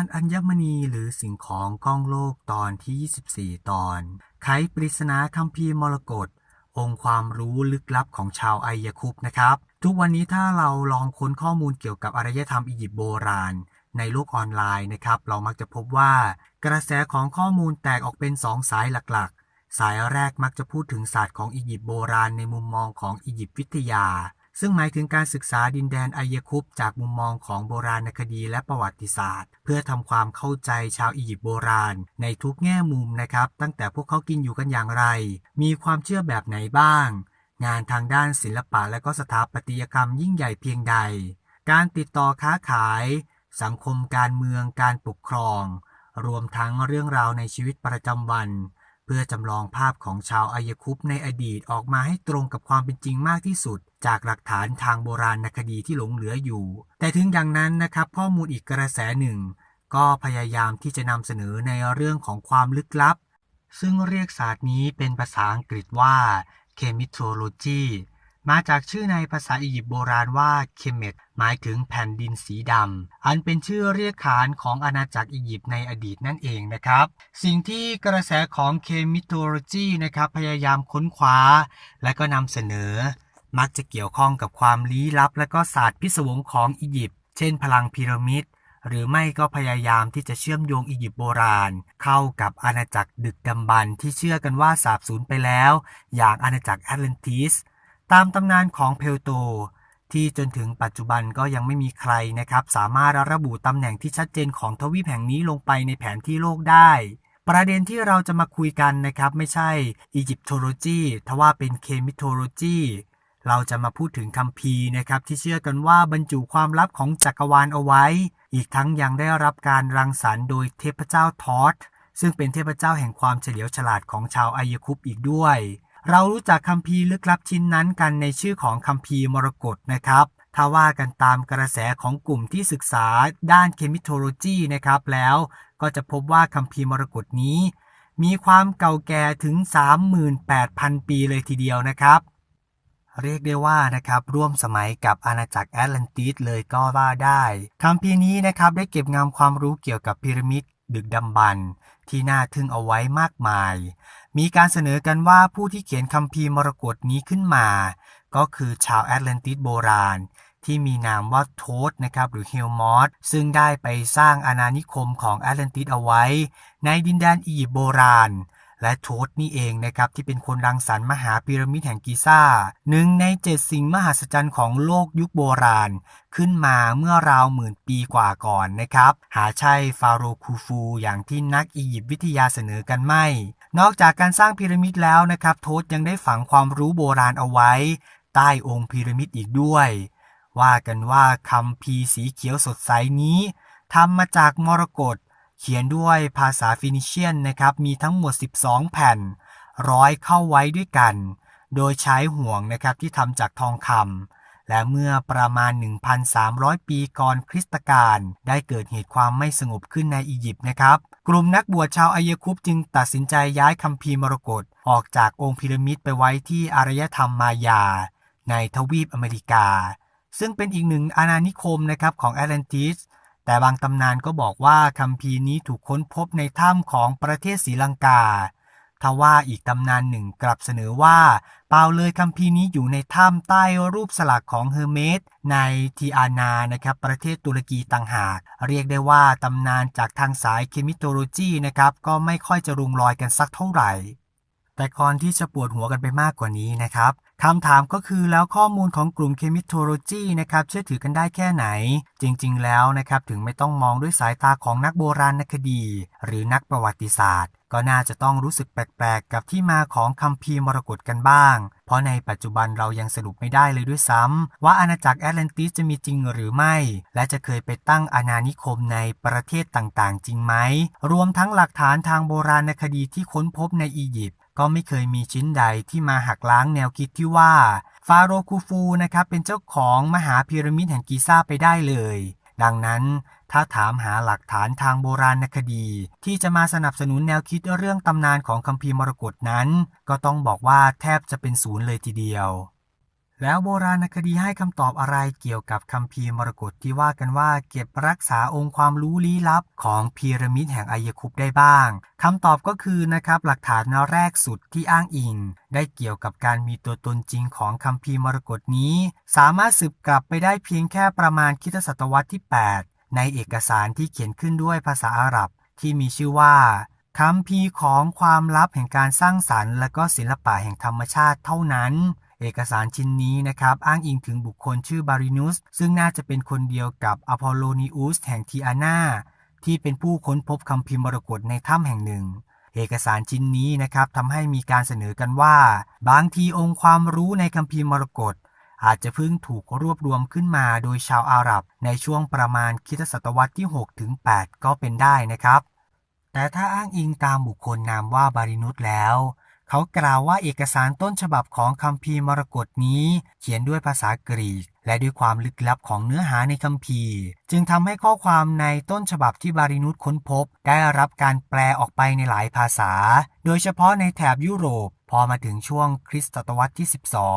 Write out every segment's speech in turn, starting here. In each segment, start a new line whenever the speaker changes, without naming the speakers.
านอัญมณีหรือสิ่งของก้องโลกตอนที่ 24 ตอนไขปริศนาคัมภีร์มรกตองค์ความรู้ลึกลับของชาวไอยคุปนะครับ ทุกวันนี้ถ้าเราลองค้นข้อมูลเกี่ยวกับอารยธรรมอียิปต์โบราณ ในโลกออนไลน์นะครับ เรามักจะพบว่า กระแสของข้อมูลแตกออกเป็นสองสายหลักๆ สายแรกมักจะพูดถึงศาสตร์ของอียิปต์โบราณในมุมมองของอียิปต์วิทยา ซึ่งหมายถึงการศึกษาดินแดนไอยคุปจากมุมมองของโบราณคดีและประวัติศาสตร์ เพื่อทำความเข้าใจชาวอียิปต์โบราณ ในทุกแง่มุมนะครับ ตั้งแต่พวกเขากินอยู่กันอย่างไร มีความเชื่อแบบไหนบ้าง งานทางด้านศิลปะและก็สถาปัตยกรรมยิ่งใหญ่เพียงใด การติดต่อค้าขาย สังคมการเมืองการปกครอง รวมทั้งเรื่องราวในชีวิตประจำวัน พื่อจำลองภาพของชาวอายคุปในอดีตออกมาให้ตรงกับความเป็นจริงมากที่สุด จากหลักฐานทางโบราณคดีที่หลงเหลืออยู่ แต่ถึงอย่างนั้นนะครับข้อมูลอีกกระแสหนึ่ง ก็พยายามที่จะนำเสนอในเรื่องของความลึกลับ ซึ่งเรียกศาสตร์นี้เป็นภาษาอังกฤษว่า chemitology มาจากชื่อในภาษาอียิปต์โบราณว่าเคเมตหมายถึงแผ่นดินสีดำ อันเป็นชื่อเรียกขานของอาณาจักรอียิปต์ในอดีตนั่นเองนะครับ สิ่งที่กระแสของเคมิโทโลจีนะครับพยายามค้นคว้า และก็นำเสนอ มักจะเกี่ยวข้องกับความลี้ลับ และก็ศาสตร์พิศวงของอียิปต์เช่น พลังพีระมิดหรือไม่ก็พยายามที่จะเชื่อมโยงอียิปต์โบราณ เข้ากับอาณาจักรดึกดำบรรที่เชื่อกันว่าสาบสูญไปแล้ว อย่างอาณาจักรแอตแลนติส ตามตำนานของเพลโต ที่จนถึงปัจจุบันก็ยังไม่มีใครนะครับ สามารถระบุตำแหน่งที่ชัดเจนของทวีปแห่งนี้ลงไปในแผนที่โลกได้ ประเด็นที่เราจะมาคุยกันนะครับ ไม่ใช่อียิปโทโลจีทว่าเป็นเคมิโทโลจีเราจะมาพูดถึงคัมภีร์นะครับที่เชื่อกันว่าบรรจุความลับของจักรวาลเอาไว้ อีกทั้งยังได้รับการรังสรรค์โดยเทพเจ้าทอสซึ่งเป็นเทพเจ้าแห่งความเฉลียวฉลาดของชาวอายคุปอีกด้วย เรารู้จักคัมภีร์ลึกลับชิ้นนั้นกันในชื่อของคัมภีร์มรกตนะครับ ถ้าว่ากันตามกระแสของกลุ่มที่ศึกษาด้านเคมิโทโลจีนะครับแล้วก็จะพบว่าคัมภีร์มรกตนี้ มีความเก่าแก่ถึง 38,000 ปีเลยทีเดียวนะครับ เรียกได้ว่านะครับร่วมสมัยกับอาณาจักรแอตแลนติสเลยก็ว่าได้คัมภีร์นี้นะครับได้เก็บงำความรู้เกี่ยวกับพีระมิด ดึกดำบรรพ์ที่น่าทึ่งเอาไว้มากมาย มีการเสนอกันว่าผู้ที่เขียนคัมภีร์มรกตนี้ขึ้นมา ก็คือชาวแอตแลนติสโบราณ ที่มีนามว่าโทสนะครับหรือเฮลมอสซึ่งได้ไปสร้างอาณานิคมของแอตแลนติสเอาไว้ ในดินแดนอียิปต์โบราณ และโทสนี่เองนะครับที่เป็นคนรังสรรค์มหาพีระมิดแห่งกิซ่าหนึ่งในเจ็ดสิ่งมหัศจรรย์ของโลกยุคโบราณ ขึ้นมาเมื่อราวหมื่นปีกว่าก่อนนะครับ หาใช่ฟาโรห์คูฟูอย่างที่นักอียิปต์วิทยาเสนอกันไม่ นอกจากการสร้างพีระมิดแล้วนะครับ โทสยังได้ฝังความรู้โบราณเอาไว้ ใต้องค์พีระมิดอีกด้วย ว่ากันว่าคำพีสีเขียวสดใสนี้ทำมาจากมรกต เขียนด้วยภาษาฟินิเชียนนะครับ มีทั้งหมด 12 แผ่น ร้อยเข้าไว้ด้วยกัน โดยใช้ห่วงนะครับที่ทำจากทองคำ และเมื่อประมาณ 1,300 ปีก่อนคริสตกาลได้เกิดเหตุความไม่สงบขึ้นในอียิปต์นะครับ กลุ่มนักบวชชาวอายคุปจึงตัดสินใจย้ายคัมภีร์มรกตออกจากองค์พีระมิดไปไว้ที่อารยธรรมมายา ในทวีปอเมริกา ซึ่งเป็นอีกหนึ่งอาณานิคมนะครับของแอตแลนติส แต่บางตำนานก็บอกว่าคัมภีร์นี้ถูกค้นพบในถ้ำของประเทศศรีลังกาทว่าอีกตำนานหนึ่งกลับเสนอว่า เปล่าเลยคัมภีร์นี้อยู่ในถ้ำใต้รูปสลักของเฮอร์เมสในทีอานานะครับประเทศตุรกีต่างหาก เรียกได้ว่าตำนานจากทางสายเคมิโตโลจีนะครับก็ไม่ค่อยจะรุงรอยกันสักเท่าไหร่ แต่ก่อนที่จะปวดหัวกันไปมากกว่านี้นะครับ คำถามก็คือแล้วข้อมูลของกลุ่มเคมิโทโลจีนะครับเชื่อถือกันได้แค่ไหน จริง ๆ แล้วนะครับถึงไม่ต้องมองด้วยสายตาของนักโบราณคดี หรือนักประวัติศาสตร์ ก็น่าจะต้องรู้สึกแปลกๆ กับที่มาของคัมภีมรกตกันบ้าง เพราะในปัจจุบันเรายังสรุปไม่ได้เลยด้วยซ้ำว่าอาณาจักรแอตแลนติสจะมีจริงหรือไม่ และจะเคยไปตั้งอาณานิคมในประเทศต่างๆ จริงไหมรวมทั้งหลักฐานทางโบราณคดีที่ค้นพบในอียิปต์ ก็ไม่เคยมีชิ้นใดที่มาหักล้างแนวคิดที่ว่า ฟาโรห์คูฟูนะครับเป็นเจ้าของมหาพีระมิดแห่งกิซ่าไปได้เลย ดังนั้นถ้าถามหาหลักฐานทางโบราณคดี ที่จะมาสนับสนุนแนวคิดเรื่องตำนานของคัมภีร์มรกตนั้น ก็ต้องบอกว่าแทบจะเป็นศูนย์เลยทีเดียว แล้วโบราณคดีให้คำตอบอะไรเกี่ยวกับคัมภีมรกตที่ว่ากันว่าเก็บรักษาองค์ความรู้ลี้ลับของพีระมิดแห่งอายคุปได้บ้างคำตอบก็คือนะครับหลักฐานแรกสุดที่อ้างอิง ได้เกี่ยวกับการมีตัวตนจริงของคัมภีมรกตนี้ สามารถสืบกลับไปได้เพียงแค่ประมาณคริสตศตวรรษที่ 8 ในเอกสารที่เขียนขึ้นด้วยภาษาอาหรับ ที่มีชื่อว่าคัมภีของความลับแห่งการสร้างสรรค์ และก็ศิลปะแห่งธรรมชาติเท่านั้น เอกสารชิ้นนี้นะครับอ้างอิงถึงบุคคลชื่อบารินุส ซึ่งน่าจะเป็นคนเดียวกับอพอลโลนิอุสแห่งทีอานาที่เป็นผู้ค้นพบคัมภีร์มรกตในถ้ำแห่งหนึ่ง เอกสารชิ้นนี้นะครับทำให้มีการเสนอกันว่า บางทีองค์ความรู้ในคัมภีร์มรกตอาจจะเพิ่งถูกรวบรวมขึ้นมาโดยชาวอาหรับ ในช่วงประมาณคริสตศตวรรษที่ 6 ถึง 8 ก็เป็นได้นะครับ แต่ถ้าอ้างอิงตามบุคคลนามว่าบารินุสแล้ว เขากล่าวว่าเอกสารต้นฉบับของคัมภีร์มรกตนี้ เขียนด้วยภาษากรีก และด้วยความลึกลับของเนื้อหาในคัมภีร์ จึงทำให้ข้อความในต้นฉบับที่บารินุสค้นพบ ได้รับการแปลออกไปในหลายภาษา โดยเฉพาะในแถบยุโรป พอมาถึงช่วงคริสตศตวรรษที่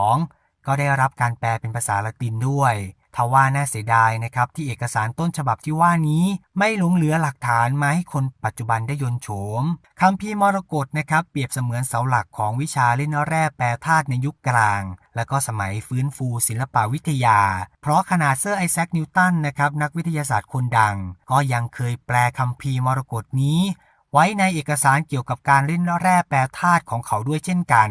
12 ก็ได้รับการแปลเป็นภาษาละตินด้วย ทว่าน่าเสียดายนะครับที่เอกสารต้นฉบับที่ว่านี้ไม่หลงเหลือหลักฐานมาให้คนปัจจุบันได้ยนโฉมคัมภีร์มรกตนะครับเปรียบเสมือนเสาหลักของวิชาเล่นแร่แปรธาตุในยุคกลาง และก็สมัยฟื้นฟูศิลปวิทยา เพราะขนาดเซอร์ไอแซคนิวตันนะครับนักวิทยาศาสตร์คนดัง ก็ยังเคยแปลคัมภีร์มรกตนี้ไว้ในเอกสารเกี่ยวกับการเล่นแร่แปรธาตุของเขาด้วยเช่นกัน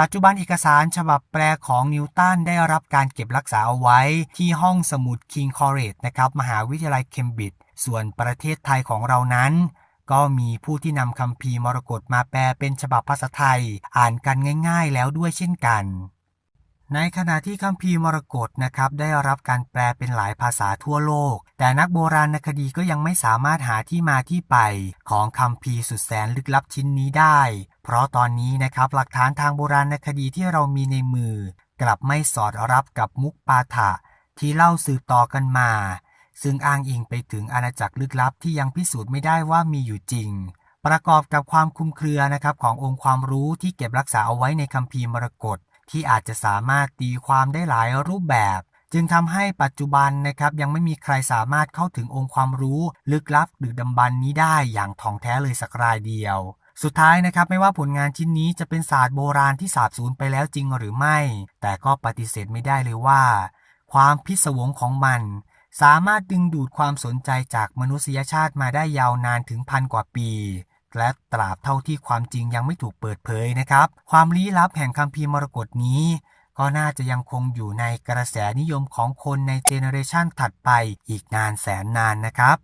ปัจจุบันเอกสารฉบับแปลของนิวตันได้รับการเก็บรักษาเอาไว้ที่ห้องสมุดคิงคอเรตนะครับมหาวิทยาลัยเคมบริดจ์ส่วนประเทศไทยของเรานั้น ก็มีผู้ที่นำคัมภีมรกตมาแปลเป็นฉบับภาษาไทย อ่านกันง่าย ๆ แล้วด้วยเช่นกัน ในขณะที่คัมภีร์มรกตนะครับได้รับการแปลเป็นหลายภาษาทั่วโลก แต่นักโบราณคดีก็ยังไม่สามารถหาที่มาที่ไป ของคัมภีร์สุดแสนลึกลับชิ้นนี้ได้ เพราะตอนนี้นะครับหลักฐานทางโบราณคดีที่เรามีในมือ กลับไม่สอดรับกับมุกปาฐะที่เล่าสืบต่อกันมา ซึ่งอ้างอิงไปถึงอาณาจักรลึกลับที่ยังพิสูจน์ไม่ได้ว่ามีอยู่จริง ประกอบกับความคลุมเครือนะครับขององค์ความรู้ที่เก็บรักษาเอาไว้ในคัมภีร์มรกตที่อาจจะสามารถตีความได้หลายรูปแบบ จึงทำให้ปัจจุบันนะครับยังไม่มีใครสามารถเข้าถึงองค์ความรู้ ลึกลับหรือดำบันนี้ได้อย่างท่องแท้เลยสักรายเดียว สุดท้ายนะครับไม่ว่าผลงานชิ้นนี้จะเป็นศาสตร์โบราณที่สาบสูญไปแล้วจริงหรือไม่ แต่ก็ปฏิเสธไม่ได้เลยว่า ความพิศวงของมัน สามารถดึงดูดความสนใจจากมนุษยชาติมาได้ยาวนานถึงพันกว่าปี และตราบเท่าที่ความจริงยังไม่ถูกเปิดเผยนะครับ ความลี้ลับแห่งคัมภีร์มรกตนี้ ก็น่าจะยังคงอยู่ในกระแสนิยมของคนในเจเนอเรชันถัดไปอีกนานแสนนานนะครับ